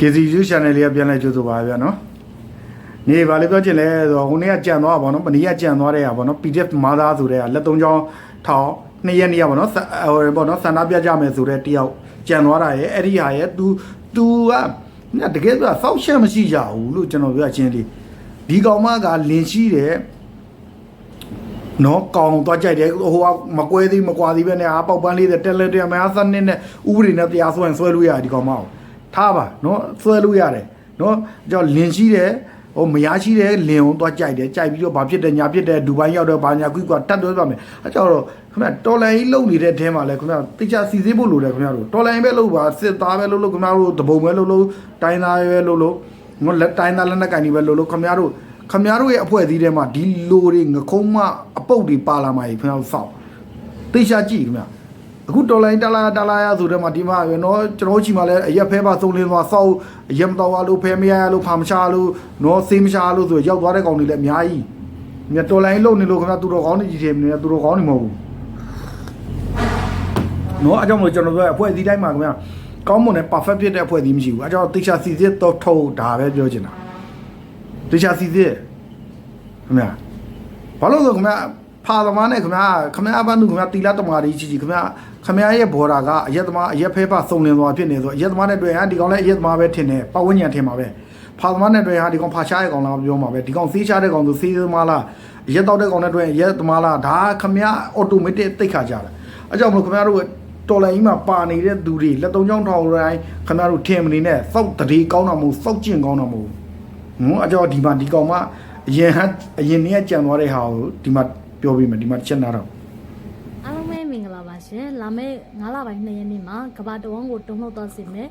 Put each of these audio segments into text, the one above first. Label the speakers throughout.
Speaker 1: KCU channel လေးကပြန်လဲကြိုးဆိုပါဗျာနော်နေပါလေပြောချင်လဲဆိုတော့ဟိုနေ့ကကြံသွားပါနော်ပနီးကကြံသွားတဲ့ဟာပေါ့နော် PDF မာသားဆိုတဲ့ဟာလက်သုံးချောင်းထောင်နှစ်ရက်နေ့ကပေါ့နော်ဟိုပေါ့နော်ဆန္ဒပြကြမယ်ဆိုတဲ့တယောက်ကြံသွားတာရဲ့အဲ့ဒီဟာရဲ့ तू तू ကတကယ်ဆိုစောက်ရှက်မရှိကြဘူးလို့ကျွန်တော်ပြောချင်းလေးဒီကောင်မကလင်ရှိတယ်နော်ကောင်းသွားကြိုက်တယ်ဟိုကမကွဲသေးမကွာသေးပဲနဲ့အာပေါက်ပန်းလေးတဲ့တယ်လက်တယ်မဟာစနစ်နဲ့ဥပဒေနဲ့တရားစွဲရင်ဆွဲလို့ရတယ်ဒီကောင်မအောင် ထားပါနော်ဆွဲလို့ရတယ်နော်ကြောင့်လင်ရှိတယ်ဟိုမရရှိတယ်လင်အောင်သွားကြိုက်တယ်ကြိုက်ပြီးတော့ဘာဖြစ်တယ်ညာဖြစ်တယ်ဒူဘိုင်းရောက်တော့ဘာညာကွီကွာတတ်သွဲပါမယ်အဲကြောင့်တော့ခင်ဗျတော်လိုင်းလုံနေတဲ့အဲမှာလဲခင်ဗျတိကျစီစစ်ဖို့လိုတယ်ခင်ဗျတို့တော်လိုင်းပဲလုပ်ပါစစ်သားပဲလုပ်လို့ခင်ဗျတို့တပုံပဲလုပ်လို့တိုင်းသားပဲလုပ်လို့ငေါလက်တိုင်းသားလက်နက်ကန်ကြီးပဲလုပ်လို့ခင်ဗျတို့ခမရတို့ရဲ့အဖွဲ့အစည်းထဲမှာဒီလိုတွေငခုံးမအပုတ်တွေပါလာမှကြီးခင်ဗျားတို့စောက်သိချာကြည့်ခင်ဗျာ အခုတော်လိုင်းတလာတလာရဆိုတဲ့မှာဒီမှာရနော်ကျွန်တော်တို့ချီမှာလဲအရက်ဖဲပါစုံလင်းသွားစောက်အရက်မတော်ရလို့ဖဲမရရလို့ဖာမချလို့နော်စေးမချလို့ဆိုရောက်သွားတဲ့ကောင်တွေလည်းအများကြီးမြတ်တော်လိုင်းလုံနေလို့ခင်ဗျာသူတော်ကောင်းနေကြီးတယ်နေသူတော်ကောင်းနေမဟုတ်ဘူးနော်အကြောင်းမို့ကျွန်တော်ပြောအဖွဲ့အစည်းတိုင်းမှာခင်ဗျာကောင်းမွန်တဲ့ perfect ဖြစ်တဲ့အဖွဲ့အစည်းမရှိဘူးအကြောင်းသိချာစီစစ်တော့ထုတ်ဒါပဲပြောချင်တာတခြားစီစစ်ခင်ဗျာဘာလို့လဲခင်ဗျာဖာသမားနဲ့ခင်ဗျာခင်ဗျာဘန်းသူခင်ဗျာတီလာတမာရီကြီးကြီးခင်ဗျာ ခင်ဗျာရဲ့ဘော်ဒါကအရက်သမားအရက်ဖဲဖစုံလင်သွားဖြစ်နေဆိုအရက်သမားနဲ့တွေ့ဟာဒီကောင်လည်းအရက်သမားပဲထင်တယ်ပတ်ဝန်းကျင်ထင်ပါပဲဖာသမားနဲ့တွေ့ဟာဒီကောင်ဖာချားရဲ့ကောင်လားပြောမှာပဲဒီကောင်သေးချားတဲ့ကောင်ဆိုသေးသမားလားအရက်တောက်တဲ့ကောင်နဲ့တွေ့ရက်သမားလားဒါခင်ဗျာအော်တိုမက်တစ်သိခါကြတယ်အဲကြောင့်မလို့ခင်ဗျာတို့တော်လိုင်းကြီးမှာပါနေတဲ့သူတွေလက်သုံးချောင်းထောင်ရိုင်းခင်ဗျားတို့ထင်မနေနဲ့စောက်တရေကောင်းတာမဟုတ်စောက်ကျင့်ကောင်းတာမဟုတ်နော်အကြောဒီမှာဒီကောင်မအရင်ဟန်အရင်နေ့ကကြံသွားတဲ့ဟာကိုဒီမှာပြောပြီးမယ်ဒီမှာတစ်ချက်နာတော့
Speaker 2: အားလုံးပဲမင်္ဂလာပါ ရှင်လာမယ့်9လပိုင်း2ရက်နေ့မှာကဘာတဝန်းကိုတုံ့လောက်သွားစေမယ်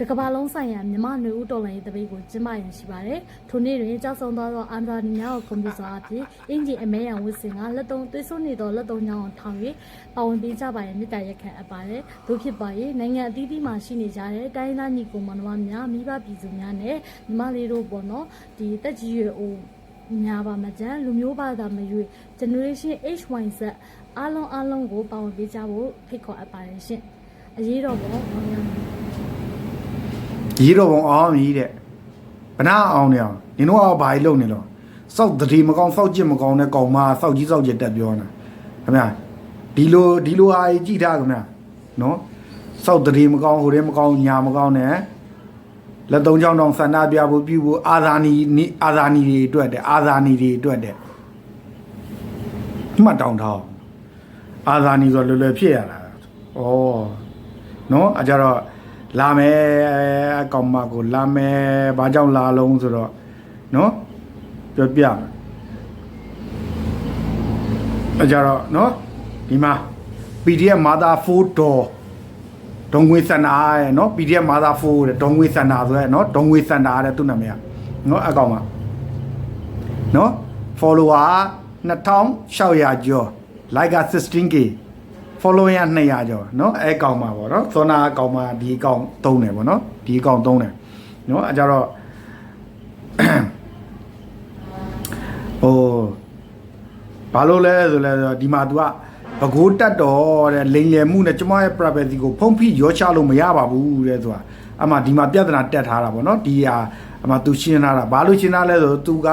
Speaker 2: တကဘာလုံးဆိုင်ရာမြမနွေဦးတော်လိုင်းရေးတပိတ်ကိုကျင်းပရန်ရှိပါတယ်ထိုနေ့တွင်ကြောက်ဆောင်သွားသောအန်ဒရာနီများကိုကွန်ပျူတာအဖြစ်အင်ဂျင်အမဲရန်ဝစ်စင်ကလက်သုံးသွေးစွနေသောလက်သုံးချောင်းအောင်ထောင်၍ပါဝင်ပေးကြပါရန်မြစ်တာရက်ခံအပ်ပါတယ်တို့ဖြစ်ပါ၍နိုင်ငံအသီးသီးမှာရှိနေကြတဲ့တိုင်းသားညီကိုမောင်နှမများမိဘပြည်သူများနဲ့ညီမလေးတို့ပေါ့နော်ဒီတက်ကြီးရွယ်အိုများပါမကြမ်းလူမျိုးဘာသာမရွေ generation HYZ အားလုံးအားလုံးကိုပါဝင်ပေးကြဖို့ဖိတ်ခေါ်အပ်ပါတယ်ရှင်အရေးတော်ပုံအောင်ရမယ်
Speaker 1: ရေးတော့ဘုံအောင်မြည်တဲ့ဘနာအောင်နေအောင်နင်တို့ကဘာကြီးလုံနေလို့စောက်တတိမကောင်းစောက်ကြည့်မကောင်းတဲ့ကောင်မစောက်ကြီးစောက်ကြည့်တက်ပြောနေတာခင်ဗျာဒီလိုဒီလိုဟာကြီးကြည့်ထားခင်ဗျာနော်စောက်တတိမကောင်းဟိုတဲ့မကောင်းညာမကောင်းနဲ့လက်သုံးချောင်းတောင်ဆန္ဒပြဖို့ပြုဖို့အာဇာနီနိအာဇာနီတွေအတွက်တဲ့အာဇာနီတွေအတွက်တဲ့မှတ်တောင်းထား အောင်အာဇာနီဆိုလွယ်လွယ်ဖြစ်ရတာဩနော်အကြတော့လာမယ်အကောင်မကိုလာမယ်ဘာကြောင့်လာလုံးဆိုတော့နော်ပြောပြမယ်အကြတော့နော်ဒီမှာ PDF mother 4 door ဒုံငွေစန္ဒာရဲ့နော် PDF mother 4တဲ့ဒုံငွေစန္ဒာဆိုရဲနော်ဒုံငွေစန္ဒာတဲ့သူ့နာမည်ကနော်အကောင်မနော် follower 2600ကျော် like က 16k follower 200ကျော်နော်အဲကောင်မှာပေါ့နော်သောနာအကောင်မှာဒီအကောင်သုံးတယ်ပေါ့နော်ဒီအကောင်သုံးတယ်နော်အဲကြတော့ ဟိုဘာလို့လဲဆိုလဲဆိုတော့ဒီမှာ तू ကဘကိုးတက်တော်တဲ့လိန်လယ်မှုနဲ့ကျမရဲ့ privacy ကိုဖုံးဖိရောချလို့မရပါဘူးတဲ့ဆိုတာအမှဒီမှာပြဿနာတက်ထားတာပေါ့နော်ဒီဟာအမှ तू ရှင်းထားတာဘာလို့ရှင်းထားလဲဆိုတော့ तू က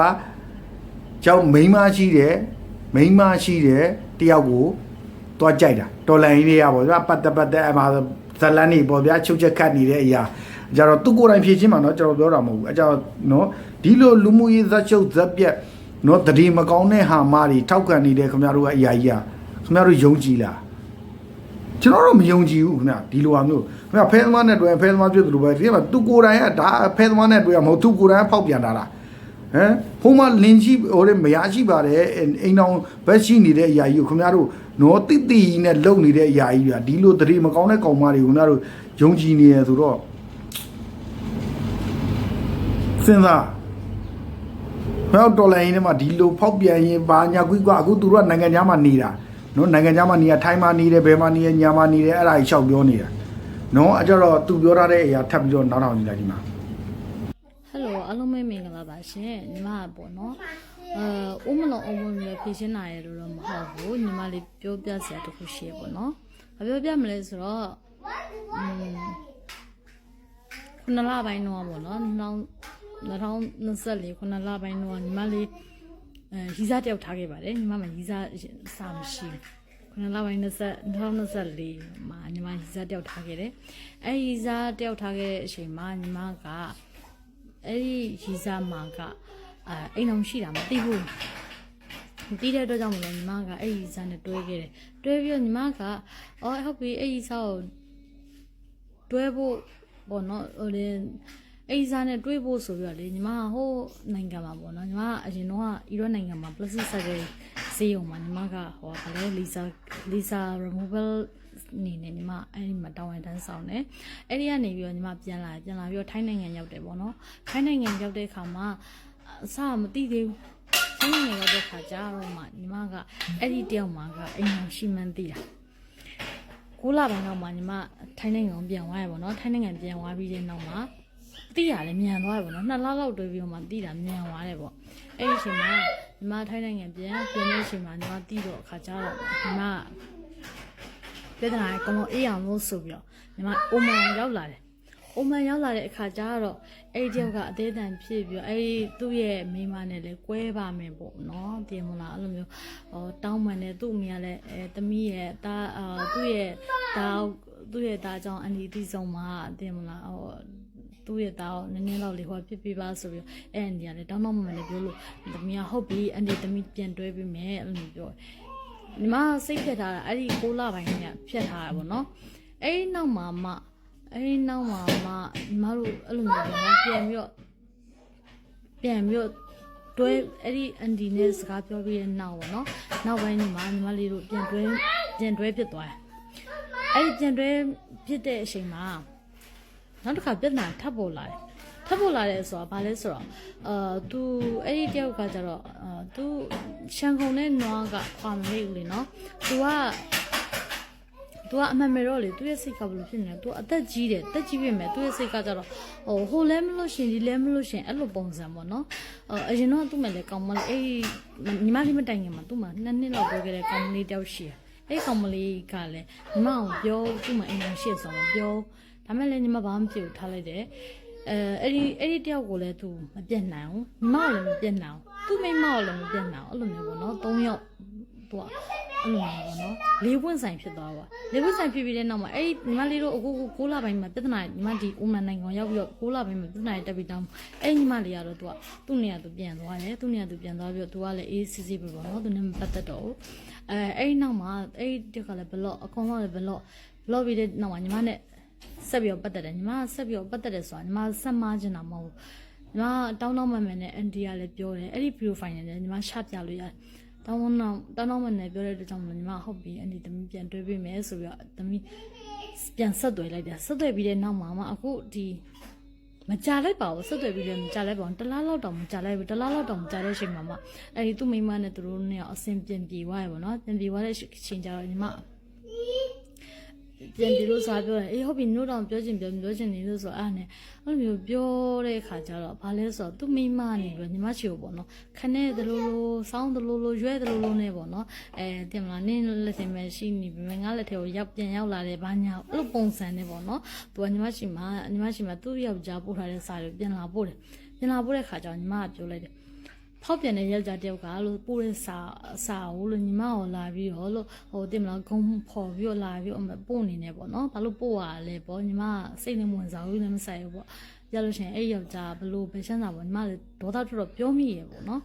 Speaker 1: ကျောင်းမိန်းမရှိတယ် မိန်းမရှိတယ်တယောက်ကိုတွားကြိုက်တာတော်လန်ကြီးတွေကပေါ့ဗျာပတ်သက်ပတ်သက်အမှဇလန်နေပေါ့ဗျာချုပ်ချက်ခတ်နေတဲ့အရာကြတော့သူကိုယ်တိုင်ဖြည့်ချင်းမှာနော်ကျွန်တော်ပြောတာမဟုတ်ဘူးအကြောင်းနော်ဒီလိုလူမှုရေးဇက်ချုပ်ဇက်ပြက်နော်တတိမကောင်းတဲ့ဟာမတွေထောက်ခံနေတဲ့ခင်ဗျားတို့ကအရာကြီးอ่ะခင်ဗျားတို့ယုံကြည်လားကျွန်တော်တို့မယုံကြည်ဘူးခင်ဗျာဒီလိုဟာမျိုးခင်ဗျာဖဲသမားနဲ့တွေ့ဖဲသမားပြည့်တယ်လို့ပဲဒီမှာသူကိုယ်တိုင်ကဒါဖဲသမားနဲ့တွေ့ရမဟုတ်သူကိုယ်တိုင်ဖောက်ပြန်တာလား ဟမ်ဖုံးမလင်းရှိဟိုလေမရရှိပါတယ်အိမ်တော်ဘက်ရှိနေတဲ့အရာကြီးကိုခင်ဗျားတို့နော်တိတိနဲ့လုံနေတဲ့အရာကြီးပြဒီလိုတတိမကောင်းတဲ့ကောင်မတွေကိုခင်ဗျားတို့ယုံကြည်နေရဆိုတော့စဉ်းစားဘယ်တော့တော်လိုင်းနေမှာဒီလိုဖောက်ပြန်ရင်ဘာညာကွီကွာအခုသူတို့ကနိုင်ငံခြားမှာနေတာနော်နိုင်ငံခြားမှာနေရထိုင်းမှာနေတယ်ဘယ်မှာနေရညာမှာနေတယ်အဲ့ဒါကြီးလျှောက်ပြောနေတာနော်အကြတော့သူပြောထားတဲ့အရာထပ်ပြီးတော့နောက်ထောင်ကြည့်လိုက်ဒီမှာ
Speaker 2: ဟယ်လို အားလုံးပဲမင်္ဂလာပါရှင်ညီမကပေါ့နော်အဲဦးမလုံးအုံမလို့ဖြည့်ရှင်းနိုင်ရလို့တော့မဟုတ်ဘူးညီမလေးပြောပြစရာတစ်ခုရှိရပေါ့နော်ဘာပြောပြမလဲဆိုတော့อืมခုနလပိုင်းတော့ပေါ့နော်2024ခုနလပိုင်းတော့ညီမလေးအဲရီစားတယောက်ထားခဲ့ပါတယ်ညီမမှာရီစားစာမရှိဘူးခုနလပိုင်း20 2024မှာညီမရီစားတယောက်ထားခဲ့တယ်အဲရီစားတယောက်ထားခဲ့တဲ့အချိန်မှာညီမက အဲ့ဒီရီစားမှာကအဲအိမ်အောင်ရှိတာမသိဘူးမပြီးတဲ့အတွက်ကြောင့်မလို့ညီမကအဲ့ဒီစားနဲ့တွဲခဲ့တယ်တွဲပြီးတော့ညီမကအော်ဟုတ်ပြီအဲ့ဒီစားကိုတွဲဖို့ပေါ့နော်ဟိုလေအဲ့ဒီစားနဲ့တွဲဖို့ဆိုပြီးတော့လေညီမကဟိုနိုင်ငံမှာပေါ့နော်ညီမကအရင်တော့အီရတ်နိုင်ငံမှာ plastic surgery ဈေးရုံမှာညီမကဟိုဗာလဲ Lisa Lisa removal နေနဲ့ညီမအဲ့ဒီမှာတာဝန်တန်းဆောင်တယ်အဲ့ဒီကနေပြီးတော့ညီမပြန်လာပြန်လာပြီးတော့ထိုင်းနိုင်ငံရောက်တယ်ပေါ့နော်ထိုင်းနိုင်ငံရောက်တဲ့အခါမှာအစမသိသေးဘူးဆင်းနေရောက်တဲ့ခါကျတော့မှညီမကအဲ့ဒီတယောက်မှာကအိမ်အောင်ရှိမှန်းသိတာကိုလာပိုင်းတော့မှညီမထိုင်းနိုင်ငံကိုပြန်သွားရပါတော့ထိုင်းနိုင်ငံပြန်သွားပြီးတဲ့နောက်မှာသိရတယ်မြန်သွားရပါတော့နှစ်လလောက်တွေ့ပြီးတော့မှသိတာမြန်သွားတယ်ပေါ့အဲ့ဒီအချိန်မှာညီမထိုင်းနိုင်ငံပြန်ပြန်တဲ့အချိန်မှာညီမသိတော့အခါကျတော့ညီမ ပြဿနာကကောင်းအေးအောင်လို့ဆိုပြီးတော့ညီမအိုမန်ရောက်လာတယ်အိုမန်ရောက်လာတဲ့အခါကျတော့အဲ့ဒီတယောက်ကအသေးအတန်ဖြစ်ပြီးတော့အဲ့ဒီသူ့ရဲ့မိန်းမနဲ့လည်းကွဲပါမယ်ပေါ့နော်ပြင်မလားအဲ့လိုမျိုးဟောတောင်းပန်တယ်သူ့အမေကလည်းအဲသမီးရဲ့တာအာသူ့ရဲ့တာသူ့ရဲ့တာကြောင့်အန်ဒီတီဆုံးမှာပြင်မလားဟောသူ့ရဲ့တာကိုနည်းနည်းတော့လေဟောဖြစ်ပြပါဆိုပြီးအဲ့အန်ဒီကလည်းတောင်းတော့မှမလည်းပြောလို့သမီးကဟုတ်ပြီအန်ဒီသမီးပြန်တွဲပြီးမယ်အဲ့လိုမျိုးပြော ညီမစိတ်ဖြတ်ထားတာအဲ့ဒီ6လပိုင်းကဖြတ်ထားတာပေါ့နော်အဲ့ဒီနောက်မှာမှအဲ့ဒီနောက်မှာမှညီမတို့အဲ့လိုမျိုးပေါ့နော်ပြန်ပြီးတော့ပြန်ပြီးတော့တွဲအဲ့ဒီအန်ဒီနဲ့စကားပြောပြီးတဲ့နောက်ပေါ့နော်နောက်ပိုင်းဒီမှာညီမလေးတို့ပြန်တွဲပြန်တွဲဖြစ်သွားတယ်အဲ့ဒီပြန်တွဲဖြစ်တဲ့အချိန်မှာနောက်တစ်ခါပြဿနာထပ်ပေါ်လာတယ် ထပ်ပေါ်လာတယ်ဆိုတာဘာလဲဆိုတော့အာသူအဲ့ဒီတယောက်ကကျတော့အာသူရှန်ကုန်နဲ့နွားကခွာမလေးဦးလေနော်သူက तू ကအမှန်မဲ့တော့လေသူ့ရဲ့စိတ်ကဘယ်လိုဖြစ်နေလဲ तू အသက်ကြီးတယ်တက်ကြီးပြီမဲ့သူ့ရဲ့စိတ်ကကြတော့ဟိုဟိုလဲမလို့ရှင်ဒီလဲမလို့ရှင်အဲ့လိုပုံစံပေါ့နော်အအရင်တော့သူ့မဲ့လေကောင်းမလေးအေးညီမလေးမတိုင်ခင်မှာသူ့မှာနှစ်နှစ်လောက်ပြောခဲ့တဲ့ကောင်းမလေးတယောက်ရှိတယ်အဲ့ကောင်မလေးကလည်းညီမအောင်ပြောသူ့မှာအင်္ဂလိပ်ရှေ့ဆောင်ပြောဒါမဲ့လည်းညီမဘာမှမဖြစ်ဘူးထားလိုက်တယ် အဲအဲ့ဒီအဲ့ဒီတယောက်ကိုလည်း तू မပြတ်နိုင်ဘူးညီမကိုလည်းမပြတ်နိုင်ဘူးသူ့မိန်းမကိုလည်းမပြတ်နိုင်ဘူးအဲ့လိုမျိုးပေါ့နော်၃ယောက်သူကအဲ့လိုမျိုးပေါ့နော်လေးပွင့်ဆိုင်ဖြစ်သွားပါလေးပွင့်ဆိုင်ဖြစ်ပြီးတဲ့နောက်မှာအဲ့ဒီညီမလေးတို့အခုကို6လပိုင်းမှာပြဿနာညီမဒီအိုမန်နိုင်ငံရောက်ပြီးတော့6လပိုင်းမှာပြဿနာတက်ပြီးတောင်းအဲ့ညီမလေးကတော့သူကသူ့နေရာသူပြန်သွားတယ်သူ့နေရာသူပြန်သွားပြီးတော့သူကလည်းအေးစစ်စစ်ပဲပေါ့နော်သူနဲ့မပတ်သက်တော့ဘူးအဲအဲ့ဒီနောက်မှာအဲ့ဒီတက်ကလည်းဘလော့အကောင်လုံးလည်းဘလော့ဘလော့ပြီးတဲ့နောက်မှာညီမနဲ့ ဆက်ပြီးတော့ပတ်သက်တယ်ညီမကဆက်ပြီးတော့ပတ်သက်တယ်ဆိုတာညီမဆက်မချင်တာမဟုတ်ဘူးညီမတောင်းတောင်းမှန်မှန်နဲ့အန်တီကလည်းပြောတယ်အဲ့ဒီ profile နဲ့လည်းညီမချပြလို့ရတယ်တောင်းတော့တောင်းတော့မနဲ့ပြောတဲ့အတွက်ကြောင့်မလို့ညီမဟုတ်ပြီအဲ့ဒီသမီးပြန်တွဲပေးမယ်ဆိုပြီးတော့သမီးပြန်ဆက်သွယ်လိုက်တယ်ဆက်သွယ်ပြီးတဲ့နောက်မှာမှအခုဒီမကြလိုက်ပါဘူးဆက်သွယ်ပြီးလည်းမကြလိုက်ပါဘူးတလားလောက်တောင်မကြလိုက်ဘူးတလားလောက်တောင်မကြတဲ့အချိန်မှာမှအဲ့ဒီသူ့မိန်းမနဲ့သူတို့နဲ့အဆင်ပြေပြေသွားရပါတော့ပြန်ပြေသွားတဲ့အချိန်ကျတော့ညီမ ပြန်ပြီးလို့စားပြောတယ်အေးဟုတ်ပြီနို့တောင်ပြောချင်ပြောပြောချင်နေလို့ဆိုအားနဲ့အဲ့လိုမျိုးပြောတဲ့အခါကျတော့ဘာလဲဆိုတော့သူ့မိန်းမနေပြီးညီမချီကိုပေါ့နော်ခနဲ့တလို့လို့စောင်းတလို့လို့ရွဲတလို့လို့နဲ့ပေါ့နော်အဲတင်မလားနင်းလက်ထင်မဲ့ရှိနေပြီငါလက်ထဲကိုရောက်ပြန်ရောက်လာတယ်ဘာညာအဲ့လိုပုံစံနဲ့ပေါ့နော်သူကညီမချီမှာညီမချီမှာသူ့ယောက်ျားပို့ထားတဲ့စာတွေပြန်လာပို့တယ်ပြန်လာပို့တဲ့ခါကျတော့ညီမကပြောလိုက်တယ် ဖောက်ပြန်တဲ့ယောက်ျားတယောက်ကလို့ပို့တဲ့စာစာကိုလို့ညီမကိုလာပြီးတော့လို့ဟိုတင်မလားဂုံဖော်ပြီးတော့လာပြီးတော့ပို့နေနေပေါ့နော်ဘာလို့ပို့ရလဲပေါ့ညီမစိတ်နဲ့ဝင်စားဘူးလည်းမဆိုင်ဘူးပေါ့ရလို့ရှိရင်အဲ့ယောက်ျားဘလို့ပဲချမ်းသာပေါ့ညီမလည်းဒေါသထွက်တော့ပြောမိရပေါ့နော်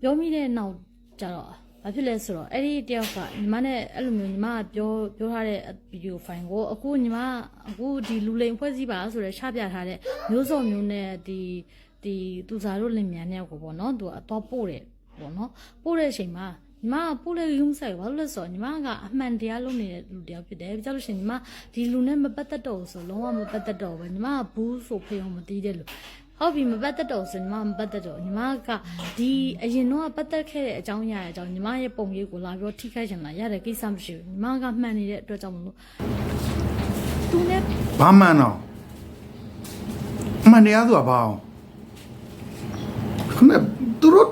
Speaker 2: ပြောမိတဲ့နောက်ကျတော့ဘာဖြစ်လဲဆိုတော့အဲ့ဒီတယောက်ကညီမနဲ့အဲ့လိုမျိုးညီမကပြောပြောထားတဲ့ဗီဒီယိုဖိုင်ကိုအခုညီမအခုဒီလူလိန်ဖွဲ့စည်းပါဆိုတော့ချပြထားတဲ့မျိုးစော်မျိုးနဲ့ဒီ ဒီသူစားတို့လင်မြန်တဲ့ကိုပေါ့နော်သူကအတော့ပို့တယ်ပေါ့နော်ပို့တဲ့အချိန်မှာညီမကပို့တဲ့ရုံးဆိုင်ဘာလို့လဲဆိုတော့ညီမကအမှန်တရားလုပ်နေတဲ့လူတယောက်ဖြစ်တယ်ကြောက်လို့ရှိရင်ညီမဒီလူနဲ့မပတ်သက်တော့ဘူးဆိုလုံးဝမပတ်သက်တော့ဘူးညီမကဘူးဆိုဖေးအောင်မတီးတဲ့လူဟုတ်ပြီမပတ်သက်တော့ဆိုညီမမပတ်သက်တော့ညီမကဒီအရင်တော့ပတ်သက်ခဲ့တဲ့အကြောင်းအရာအကြောင်းညီမရဲ့ပုံရိပ်ကိုလာပြီးတော့ထိခိုက်ချင်လာရတဲ့ကိစ္စမရှိဘူးညီမကမှန်နေတဲ့အတွက်ကြောင့်မလို့သူနဲ့
Speaker 1: ဘာမှန်တော့အမှန်တရားဆိုတာဘာအောင် ခမသူတို့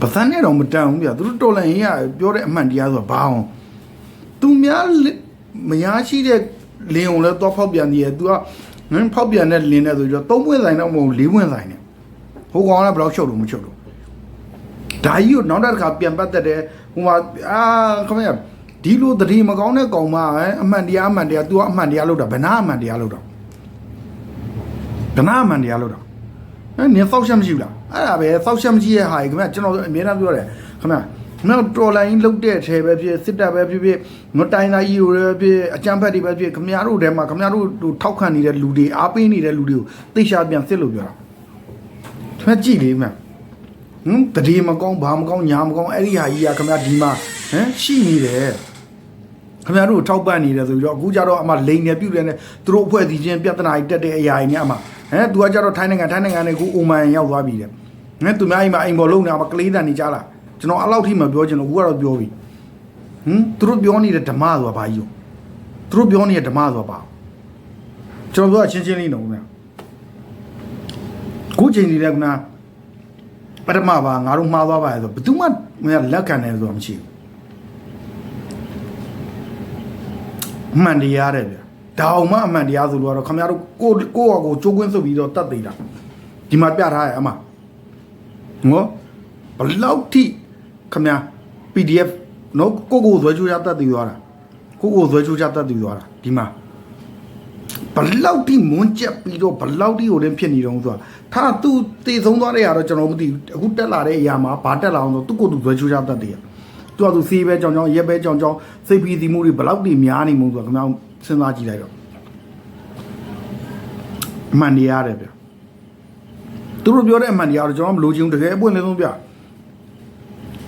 Speaker 1: ပသန်းနဲ့တော့မတန်ဘူးဗျာသူတို့တော်လန်ရင်ရပြောတဲ့အမှန်တရားဆိုတာဘာအောင်သူများလက်မရရှိတဲ့လင်းုံလဲတော့ဖောက်ပြန်သေးတယ် तू ကဟင်းဖောက်ပြန်တဲ့လင်းနဲ့ဆိုတော့သုံးပွင့်ဆိုင်တော့မဟုတ်လေးပွင့်ဆိုင်နေဟိုကောင်ကဘယ်တော့ချုပ်လို့မချုပ်လို့ဒါကြီးကိုနောက်တစ်ခါပြန်ပတ်သက်တယ်ဟိုမှာအာခမရဒီလိုတတိမကောင်းတဲ့ကောင်မဟမ်အမှန်တရားအမှန်တရား तू ကအမှန်တရားလုပ်တာဘယ်နာအမှန်တရားလုပ်တာဘယ်နာအမှန်တရားလုပ် တာအဲနင်သောက်ချက်မရှိဘူးလားအဲ့ဒါပဲသောက်ချက်မရှိရဲ့ဟာကြီးခင်ဗျကျွန်တော်အမြဲတမ်းပြောတယ်ခင်ဗျနောက်တော်လိုင်းလုတ်တဲ့ထဲပဲဖြစ်စစ်တပ်ပဲဖြစ်ဖြစ်ငတိုင်သားကြီးတွေပဲဖြစ်အကြမ်းဖက်တွေပဲဖြစ်ခင်ဗျားတို့ထဲမှာခင်ဗျားတို့ဟိုထောက်ခံနေတဲ့လူတွေအားပေးနေတဲ့လူတွေကိုသိချပြန်စစ်လို့ပြောတာခင်ဗျကြည့်လေမှဟမ်တတိမကောင်းဘာမကောင်းညာမကောင်းအဲ့ဒီဟာကြီးကခင်ဗျာဒီမှာဟမ်ရှိနေတယ်ခင်ဗျားတို့ထောက်ပံ့နေတယ်ဆိုပြီးတော့အခုကျတော့အမလိန်နေပြုတ်တယ်နဲ့သူတို့အဖွဲ့အစည်းချင်းပြဿနာကြီးတက်တဲ့အရာကြီးနဲ့အမ ဟမ်သူကကျတော့ထိုင်းနိုင်ငံထိုင်းနိုင်ငံနဲ့ကိုအိုမန်ရောက်သွားပြီတဲ့ဟမ်သူများအိမ်မှာအိမ်ပေါ်လုံးနေအမကလေးတန်နေကြလားကျွန်တော်အဲ့လောက်ထိမပြောချင်လို့အခုကတော့ပြောပြီဟမ်သူတို့ပြောနေတဲ့ဓမ္မဆိုတာဘာကြီးရောသူတို့ပြောနေတဲ့ဓမ္မဆိုတာဘာကျွန်တော်ပြောတာချင်းချင်းလေးနော်ခင်ဗျာကိုချိန်နေတဲ့ကနာပထမပါငါတို့မှားသွားပါလေဆိုဘယ်သူမှမင်းလက်ခံတယ်ဆိုတာမရှိဘူးအမှန်တရားတဲ့ဗျ ဒါအောင်မအမှန်တရားဆိုလို့ကတော့ခင်ဗျားတို့ကိုကိုယ့်ဟာကိုယ်ကြိုးကွင်းဆုပ်ပြီးတော့တတ်သိတာဒီမှာပြထားရအမနော်ဘလောက်ထိခင်ဗျာ PDF နော်ကိုကိုယ်ဇွဲချိုးရတတ်သိသွားတာကိုကိုယ်ဇွဲချိုးချတတ်သိသွားတာဒီမှာဘလောက်ထိမွန်းကျက်ပြီးတော့ဘလောက်ထိဟိုလည်းဖြစ်နေတော့ဆိုတာထားသူတည်ဆုံးသွားတဲ့ຢာတော့ကျွန်တော်မသိဘူးအခုတက်လာတဲ့အရာမှာဘာတက်လာအောင်ဆိုသူကိုယ်သူဇွဲချိုးချတတ်တယ်သူကသူစီးပဲကြောင်ကြောင်ရက်ပဲကြောင်ကြောင်စိတ်ပီစီမှုတွေဘလောက်ထိများနေမှုဆိုတာခင်ဗျား စဉ်းစားကြည့်လိုက်တော့အမှန်တရားတယ်ဗျသူတို့ပြောတဲ့အမှန်တရားတော့ကျွန်တော်မလိုချင်ဘူးတကယ်အပွင့်လင်းဆုံးပြ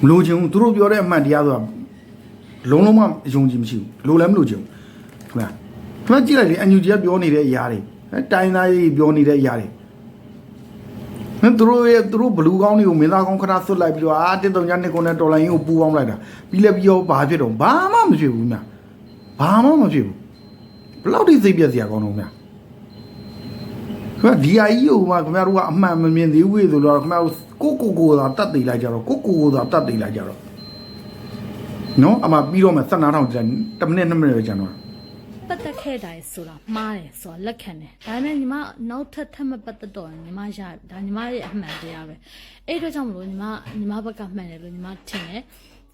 Speaker 1: မလိုချင်ဘူးသူတို့ပြောတဲ့အမှန်တရားဆိုတာလုံးလုံးမအယုံကြည်မရှိဘူးလိုလည်းမလိုချင်ဘူးခင်ဗျာခင်ဗျာကြည့်လိုက်လေအန်ယူဂျီကပြောနေတဲ့အရာတွေအဲတိုင်းသားကြီးပြောနေတဲ့အရာတွေဟင်သူတို့ရဲ့သူတို့ဘလူးကောင်းတွေကိုမင်းသားကောင်းခဏဆွတ်လိုက်ပြီးတော့အာတစ်တုံညနှစ်ကုန်းနဲ့တော်လိုင်းကြီးကိုပူပေါင်းလိုက်တာပြီးလည်းပြီးတော့ဘာဖြစ်တော့ဘာမှမဖြစ်ဘူးမြဘာမှမဖြစ်ဘူး ဘယ်လောက်ထိစိတ်ပြက်စရာကောင်းတော့မြခင်ဗျာဒီအကြီးကိုမှခင်ဗျားတို့ကအမှန်မမြင်သေးဘူးလေဆိုတော့ခင်ဗျားတို့ကိုကိုကိုသာတတ်သိလိုက်ကြတော့ကိုကိုကိုသာတတ်သိလိုက်ကြတော့နော်အမှပြီးတော့မှ17000ကျန်10မိနစ်2မိနစ်ပဲကျန်တော့
Speaker 2: ပတ်သက်ခဲ့တာဆိုတာမှားတယ်ဆိုတာလက်ခံတယ်ဒါပေမဲ့ညီမနောက်ထပ်ထပ်မပတ်သက်တော့ရင်ညီမရဒါညီမရဲ့အမှန်တရားပဲအဲ့အတော့ကြောင့်မလို့ညီမညီမဘက်ကမှန်တယ်လို့ညီမထင်တယ်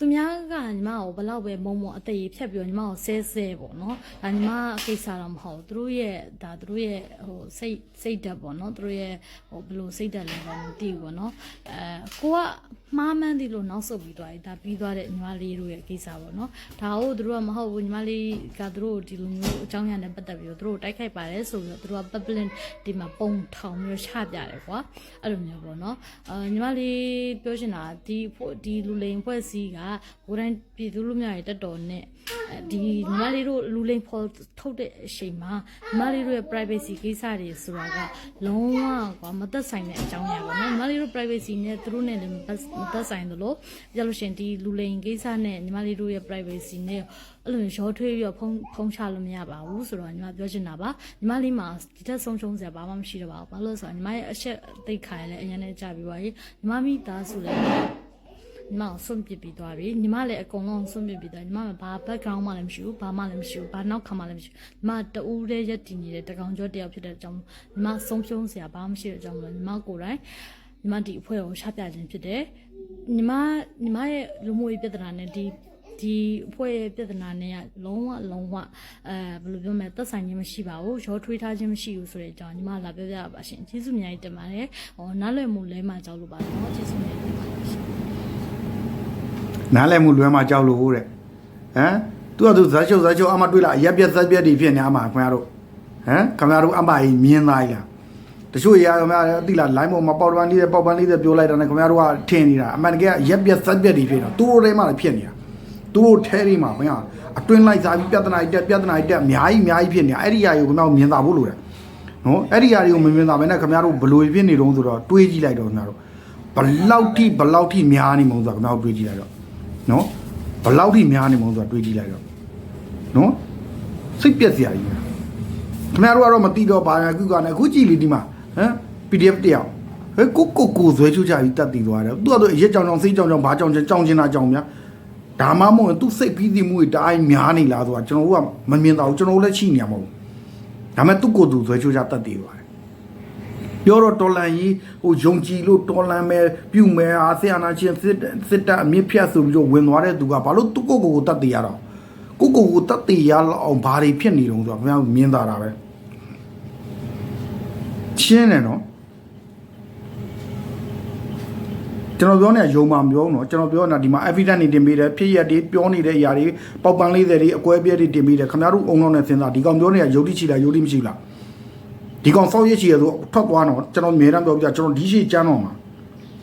Speaker 2: သူများကညီမကိုဘလောက်ပဲမုံမုံအသေးဖြတ်ပြီးတော့ညီမကိုဆဲဆဲပေါ့နော်ဒါညီမကိစ္စတော့မဟုတ်ဘူးသူတို့ရဲ့ဒါသူတို့ရဲ့ဟိုစိတ်စိတ်ဓာတ်ပေါ့နော်သူတို့ရဲ့ဟိုဘယ်လိုစိတ်ဓာတ်လဲတော့မသိဘူးပေါ့နော်အဲကိုကမှားမှန်းသည်လို့နောက်ဆုတ်ပြီးသွားတယ်ဒါပြီးသွားတဲ့ညီမလေးတို့ရဲ့ကိစ္စပေါ့နော်ဒါဟုတ်သူတို့ကမဟုတ်ဘူးညီမလေးကသူတို့ဒီလိုမျိုးအကြောင်းအရာနဲ့ပတ်သက်ပြီးတော့သူတို့တိုက်ခိုက်ပါတယ်ဆိုပြီးတော့သူတို့က public ဒီမှာပုံထောင်ပြီးတော့ချပြတယ်ကွာအဲ့လိုမျိုးပေါ့နော်အာညီမလေးပြောချင်တာဒီဖို့ဒီလူလိန်ဖွဲ့စည်းကဘိုးတိုင်းပြည်သူလူမျိုးရဲ့တက်တော်နဲ့အဲဒီညီမလေးတို့လူလိန်ဖော်ထုတ်တဲ့အချိန်မှာညီမလေးတို့ရဲ့ privacy ကိစ္စတွေဆိုတာကလုံးဝကွာမသက်ဆိုင်တဲ့အကြောင်းအရာပေါ့နော်ညီမလေးတို့ privacy နဲ့သူတို့နဲ့လည်းမသက်မသက်ဆိုင်သလိုကြလို့ရှရင်ဒီလူလိန်ကိစ္စနဲ့ညီမလေးတို့ရဲ့ privacy နဲ့အဲ့လိုရောထွေးပြီးတော့ဖုံးဖုံးချလို့မရပါဘူးဆိုတော့ညီမပြောချင်တာပါညီမလေးမှာဒီတက်ဆုံးရှုံးစရာဘာမှမရှိတော့ပါဘူးဘာလို့လဲဆိုတော့ညီမရဲ့အချက်သိခါရလဲအရင်နဲ့ကြာပြီးပါပြီညီမမိသားစုလည်း ညီမကိုဆွန့်ပစ်ပြီးသွားပြီညီမလည်းအကုန်လုံးဆွန့်ပစ်ပြီးသွားညီမကဘာ background မှလည်းမရှိဘူးဘာမှလည်းမရှိဘူးဘာနောက်ခံမှလည်းမရှိဘူးညီမတူးတည်းရက်တည်နေတဲ့တကောင်ကျော်တယောက်ဖြစ်တဲ့အကြောင်းညီမဆုံးဖြုံးစရာဘာမှမရှိတဲ့အကြောင်းလို့ညီမကိုယ်တိုင်ညီမဒီအဖွဲ့ကိုရှာပြခြင်းဖြစ်တယ်ညီမညီမရဲ့လူမှုရေးပြဿနာနဲ့ဒီဒီအဖွဲ့ရဲ့ပြဿနာနဲ့ကလုံးဝလုံးဝအဲဘယ်လိုပြောမလဲသက်ဆိုင်ခြင်းမရှိပါဘူးရောထွေးထားခြင်းမရှိဘူးဆိုတဲ့အကြောင်းညီမလာပြောပြပါရှင်ကျေးဇူးအများကြီးတင်ပါတယ်ဟောနားလည်မှုလဲမှကြောက်လို့ပါတော့ကျေးဇူးအများကြီးတင်ပါတယ်ရှင်
Speaker 1: နားလည်မှုလွဲမှကြောက်လို့တဲ့ဟမ်သူကသူဇာချုပ်ဇာချုပ်အမတွေ့လားအရက်ပြက်ဇက်ပြက်တွေဖြစ်နေအမခင်ဗျားတို့ဟမ်ခင်ဗျားတို့အမကြီးမြင်သားလားတချို့ရခင်ဗျားသိလား line ပေါ်မှာပေါက်ပန်းလေးတဲ့ပေါက်ပန်းလေးတဲ့ပြောလိုက်တာနဲ့ခင်ဗျားတို့ကထင်နေတာအမှန်တကယ်ရက်ပြက်ဇက်ပြက်တွေဖြစ်နေတာသူတို့ထဲမှာလည်းဖြစ်နေတာသူတို့ထဲတွေမှာခင်ဗျာအတွင်းလိုက်စားပြီးပြဿနာတွေတက်ပြဿနာတွေတက်အများကြီးအများကြီးဖြစ်နေတာအဲ့ဒီຢာကိုခင်ဗျားတို့မြင်သာဖို့လိုတယ်နော်အဲ့ဒီຢာတွေကိုမမြင်သာဘဲနဲ့ခင်ဗျားတို့ဘလို့ဖြစ်နေတုံးဆိုတော့တွေးကြည့်လိုက်တော့ခင်ဗျားတို့ဘလောက်ထိဘလောက်ထိများနေမုံဆိုတော့ခင်ဗျားတို့တွေးကြည့်လိုက်တော့ နော်ဘယ်လောက်ထိများနေမလို့ဆိုတာတွေးကြည့်လိုက်တော့နော်စိတ်ပြက်စရာကြီးပဲခင်ဗျားတို့ကတော့မသိတော့ဘာညာကုကနဲ့အခုကြည့်လေဒီမှာဟမ် PDF တယောက်ဟဲ့ကိုကိုကိုဇွဲချူချပြီးတက်တည်သွားတယ်သူကတော့အရက်ကြောင်ကြောင်စိတ်ကြောင်ကြောင်ဘာကြောင်ကြောင်ကြောင်ချင်တာကြောင်များဟဒါမှမဟုတ်သူစိတ်ပြီးသိမှုတွေတအားများနေလားဆိုတာကျွန်တော်တို့ကမမြင်တော့ဘူးကျွန်တော်တို့လည်းရှိနေရမှာမဟုတ်ဘူးဒါပေမဲ့သူ့ကိုယ်သူဇွဲချိုးချတတ်သေးပါတယ် ပြောတော့တော်လန်ကြီးဟိုယုံကြည်လို့တော်လန်မယ်ပြုမယ်အာဆီယနာချင်းစစ်စစ်တပ်အမြင့်ဖြတ်ဆိုပြီးတော့ဝင်သွားတဲ့သူကဘာလို့သူ့ကိုယ်ကိုယ်ကိုတတ်သေးရတော့ကိုယ့်ကိုယ်ကိုတတ်သေးရအောင်ဘာတွေဖြစ်နေတုံးဆိုတော့ခင်ဗျားမြင်တာတာပဲချင်းတယ်နော် ကျွန်တော်ပြောနေတာယုံမှာမပြောဘူးเนาะကျွန်တော်ပြောနေတာဒီမှာ evidence တွေတင်ပေးတယ်ဖြစ်ရက်တွေပြောနေတဲ့အရာတွေပေါက်ပန်းလေးတွေအကွဲပြဲတွေတင်ပေးတယ်ခင်ဗျားတို့အုံလုံးနဲ့စဉ်းစားဒီကောင်ပြောနေတာယုံတိချီလားယုံတိမရှိလား ဒီကောင်ဆောက်ရစ်ချီရဆိုထွက်သွားတော့ကျွန်တော်အမြဲတမ်းပြောပြကျွန်တော်ဒီရှိကျမ်းတော့မှာ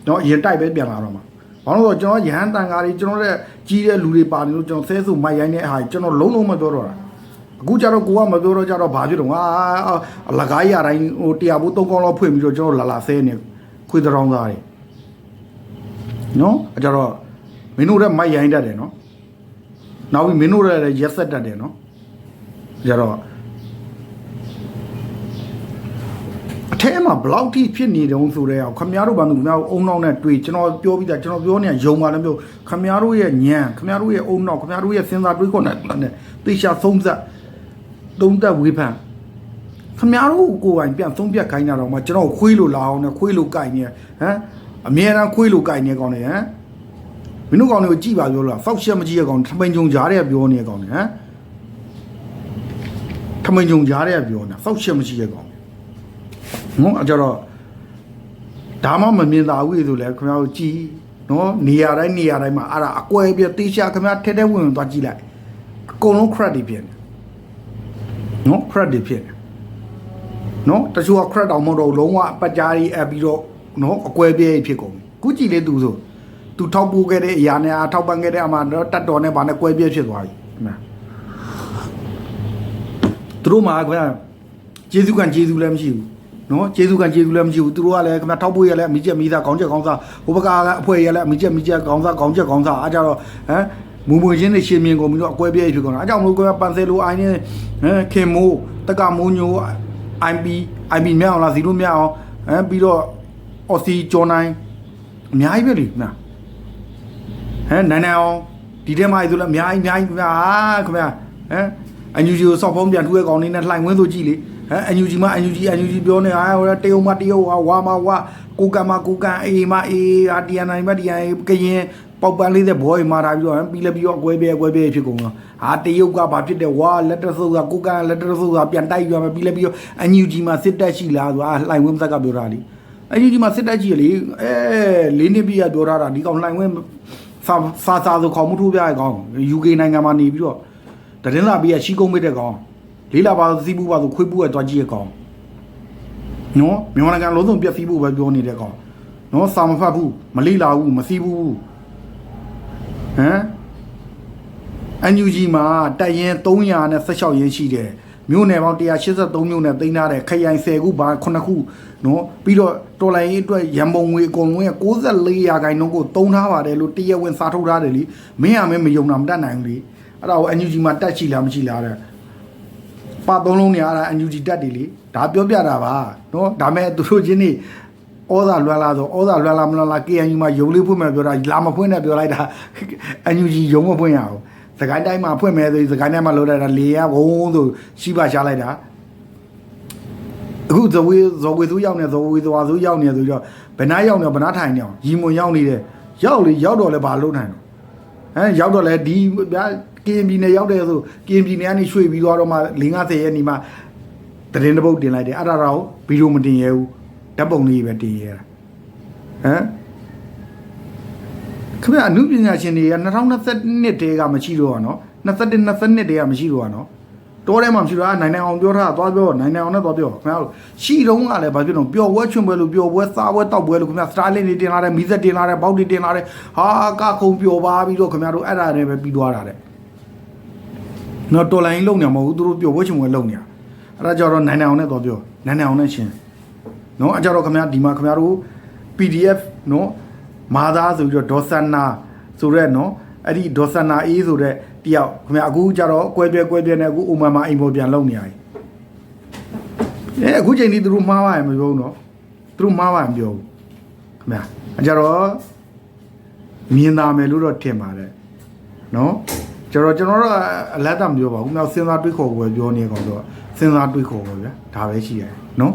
Speaker 1: ကျွန်တော်အရင်တိုက်ပဲပြန်လာတော့မှာဘာလို့လဲဆိုတော့ကျွန်တော်ရဟန်းတန်ဃာတွေကျွန်တော်လက်ကြီးတဲ့လူတွေပါနေလို့ကျွန်တော်ဆဲဆုမိုက်ရိုင်းတဲ့အဟာကျွန်တော်လုံးလုံးမပြောတော့တာအခုကျတော့ကိုကမပြောတော့ကြတော့ဘာဖြစ်တော့ငါအလကားရတိုင်းဟိုတရားဘူးသုံးကောင်းလောက်ဖွင့်ပြီးတော့ကျွန်တော်လာလာဆဲနေခွေတောင်းသားတယ်နော်အကြတော့မင်းတို့လည်းမိုက်ရိုင်းတတ်တယ်နော်နောက်ပြီးမင်းတို့လည်းရက်ဆက်တတ်တယ်နော်ကြတော့ ထဲမှာဘလောက်ထိဖြစ်နေတုံးဆိုတဲ့အောင်ခမများတို့ဘာလို့ခမများတို့အုံနောက်နဲ့တွေ့ကျွန်တော်ပြောပြီးသားကျွန်တော်ပြောနေတာယုံပါလည်းပြောခမများတို့ရဲ့ညံခမများတို့ရဲ့အုံနောက်ခမများတို့ရဲ့စဉ်းစားတွေးခေါ်နေတယ်တေချာသုံးသက်သုံးသက်ဝေဖန်ခမများတို့ကိုယ်ပိုင်ပြန်သုံးပြတ်ခိုင်းတာတော့မှကျွန်တော်ခွေးလို့လာအောင်နဲ့ခွေးလို့ကြိုက်နေဟမ်အမြဲတမ်းခွေးလို့ကြိုက်နေကောင်းနေဟမ်မင်းတို့ကောင်တွေကိုကြည်ပါပြောလို့ဖောက်ရှက်မကြည့်ရကောင်ထမိန်ကြုံကြားတဲ့ပြောနေကောင်နေဟမ်ထမိန်ကြုံကြားတဲ့ပြောနေဖောက်ရှက်မကြည့်ရကောင် နော်အကြတော့ဒါမှမမြင်သာဘူးဆိုလဲခင်ဗျားတို့ကြည်နော်နေရာတိုင်းနေရာတိုင်းမှာအဲ့ဒါအကွဲပြတေးချခင်ဗျားထဲထဲဝင်ဝင်သွားကြည့်လိုက်အကုန်လုံး credit တွေဖြစ်နေနော် credit တွေဖြစ်နေနော်တချို့က credit တောင်မဟုတ်တော့ဘူးလုံးဝအပတ်ကြားကြီးအပ်ပြီးတော့နော်အကွဲပြဲကြီးဖြစ်ကုန်ပြီခုကြည့်လေသူဆိုသူထောက်ပိုးခဲ့တဲ့အရာနဲ့အထောက်ပံ့ခဲ့တဲ့အမှတော့တတ်တော်နဲ့ဗာနဲ့ကွဲပြဲဖြစ်သွားပြီခင်ဗျာသူတို့မှာခင်ဗျာကျေးဇူးကံကျေးဇူးလည်းမရှိဘူး နော်ကျေးဇူးကံကျေးဇူးလည်းမရှိဘူးသူတို့ကလည်းခင်ဗျာထောက်ပိုးရလည်းအမိချက်မိသားခေါင်းချက်ခေါင်းစားဟိုဘက်ကလည်းအဖွဲရလည်းအမိချက်မိချက်ခေါင်းစားခေါင်းချက်ခေါင်းစားအားကြတော့ဟမ်မူမွေချင်းတွေရှင်မြင်ကုန်ပြီးတော့အကွဲပြဲဖြစ်ကုန်တာအဲကြောင့်မလို့ကပန်ဆယ်လိုအိုင်းနဲ့ဟမ်ခင်မိုးတက္ကမိုးညို IP IP မြောက်အောင်လား0မြောက်အောင်ဟမ်ပြီးတော့အော်စီကျော်နိုင်အများကြီးပဲလေခင်ဗျာဟမ်နန်းနန်းအောင်ဒီထဲမှာဆိုလည်းအများကြီးအများကြီးခင်ဗျာခင်ဗျာဟမ်အန်ယူဂျီကိုစောက်ဖုံးပြန်ထူးတဲ့ကောင်လေးနဲ့လှိုင်ဝင်းဆိုကြည့်လေ ဟမ်အန်ယူဂျီမှာအန်ယူဂျီအန်ယူဂျီပြောနေဟာဟိုတရုံမတရုံဟာဝါမဝါကိုကံမကိုကံအေးမအေးဟာတီယန်နိုင်မတီယန်ကရင်ပေါက်ပန်းလေးတဲ့ဘောရီမာတာပြီးတော့ပြီးလည်းပြီးတော့အကွဲပြဲအကွဲပြဲဖြစ်ကုန်တော့ဟာတရုတ်ကဘာဖြစ်တယ်ဝါလက်တဆုပ်ကကိုကံလက်တဆုပ်ကပြန်တိုက်ရွာမယ်ပြီးလည်းပြီးတော့အန်ယူဂျီမှာစစ်တက်ရှိလားဆိုတာလှိုင်ဝင်းသက်ကပြောတာလေအန်ယူဂျီမှာစစ်တက်ရှိလေအဲလေးနှစ်ပြည့်ကပြောထားတာဒီကောင်လှိုင်ဝင်းစာစာစာဆိုခေါ်မှုထိုးပြရကောင် UK နိုင်ငံမှာနေပြီးတော့တရင်လာပြီးရရှိကုန်းမိတဲ့ကောင် လေးလာပါစီးပူပါဆိုခွေးပူကတွားကြည့်ရကောင်နော်မြန်မာနိုင်ငံလုံးစုံပြက်စီးဖို့ပဲပြောနေတဲ့ကောင်နော်စာမဖတ်ဘူးမလိလာဘူးမစီးဘူးဟမ်အန်ယူဂျီမှာတက်ရင်316ရင်းရှိတယ်မြို့နယ်ပေါင်း183မြို့နယ်သိမ်းထားတယ်ခရိုင်10ခုပါ9ခုနော်ပြီးတော့တော်လိုင်းရေးအတွက်ရန်ပုံငွေအကုန်လုံးရဲ့64ရာခိုင်နှုန်းကိုတုံးထားပါတယ်လို့တရားဝင်စာထုတ်ထားတယ်လीမင်းရမင်းမယုံတာမတတ်နိုင်ဘူးလीအဲ့ဒါကိုအန်ယူဂျီမှာတက်ရှိလားမရှိလားတဲ့ ပါသုံးလုံးနေရတာအန်ယူဂျီတက်တယ်လीဒါပြောပြတာပါနော်ဒါမဲ့သူတို့ချင်းနေဩဇာလွှမ်းလာဆိုဩဇာလွှမ်းလာမလွှမ်းလာ KNU မှာယုံလေးဖွင့်မယ်ပြောတာလာမဖွင့်နဲ့ပြောလိုက်တာအန်ယူဂျီယုံမဖွင့်ရအောင်စကိုင်းတိုင်းမှာဖွင့်မယ်ဆိုရင်စကိုင်းတိုင်းမှာလောက်လိုက်တာလေရဘုံဆိုရှိပါရှားလိုက်တာအခုဇဝေဇဝေသူရောက်နေဇဝေသွားသူရောက်နေဆိုတော့ဘယ်နာရောက်နေဘယ်နာထိုင်နေအောင်ရီမွန်ရောက်နေတယ်ရောက်လေရောက်တော့လဲဘာလုပ်နိုင်တော့ဟမ်ရောက်တော့လဲဒီဗျာ ကရင်ပြည်နယ်ရောက်တယ်ဆိုကရင်ပြည်နယ်ကနေရွှေ့ပြီးသွားတော့မှ၄50ရက်နေမှသတင်းတစ်ပုဒ်တင်လိုက်တယ်အဲ့ဒါတော့ဗီဒီယိုမတင်ရဘူးဓာတ်ပုံလေးပဲတင်ရတာဟမ်ခင်ဗျာအမှုပညာရှင်တွေက2022တည်းကမရှိတော့အောင်နော်21 22တည်းကမရှိတော့အောင်နော်တော်ထဲမှာမရှိတော့အာနိုင်နိုင်အောင်ပြောထားတာသွားပြောနိုင်နိုင်အောင်နဲ့သွားပြောခင်ဗျားတို့ရှိတုံးကလည်းဘာဖြစ်တော့ပျော်ပွဲချွန်ပွဲလို့ပျော်ပွဲစားပွဲတောက်ပွဲလို့ခင်ဗျားစတားလင်းတွေတင်လာတယ်မီးသက်တင်လာတယ်ဘောက်တွေတင်လာတယ်ဟာကခုံပျော်ပါပြီးတော့ခင်ဗျားတို့အဲ့ဒါတွေပဲပြီးသွားတာတဲ့ နော်တော်လိုင်းလုံနေမှာမဟုတ်ဘူးသူတို့ပျော်ပွဲချွန်ပွဲလုံနေတာအဲ့ဒါကြတော့နိုင်နိုင်အောင်နဲ့သွားပြောနိုင်နိုင်အောင်နဲ့ရှင်နော်အဲ့ကြတော့ခင်ဗျာဒီမှာခင်ဗျားတို့ PDF နော်မာသားဆိုပြီးတော့ဒေါ်ဆန်နာဆိုရက်နော်အဲ့ဒီဒေါ်ဆန်နာအေးဆိုတဲ့တယောက်ခင်ဗျာအခုကြတော့ကွဲပြဲကွဲပြဲနဲ့အခုအိုမန်မာအိမ်ပေါ်ပြန်လုံနေရတယ်အဲအခုချိန်ဒီသူတို့မှားပါရင်မပြောဘူးနော်သူတို့မှားပါရင်မပြောဘူးခင်ဗျာအကြတော့မြင်သာမယ်လို့တော့ထင်ပါတယ်နော် ကျွန်တော်ကျွန်တော်တို့အလက်တာမပြောပါဘူးနောက်စဉ်းစားတွေးခေါ်ကိုပဲပြောနေကောင်တော့စဉ်းစားတွေးခေါ်ပါဗျာဒါပဲရှိရတယ်နော်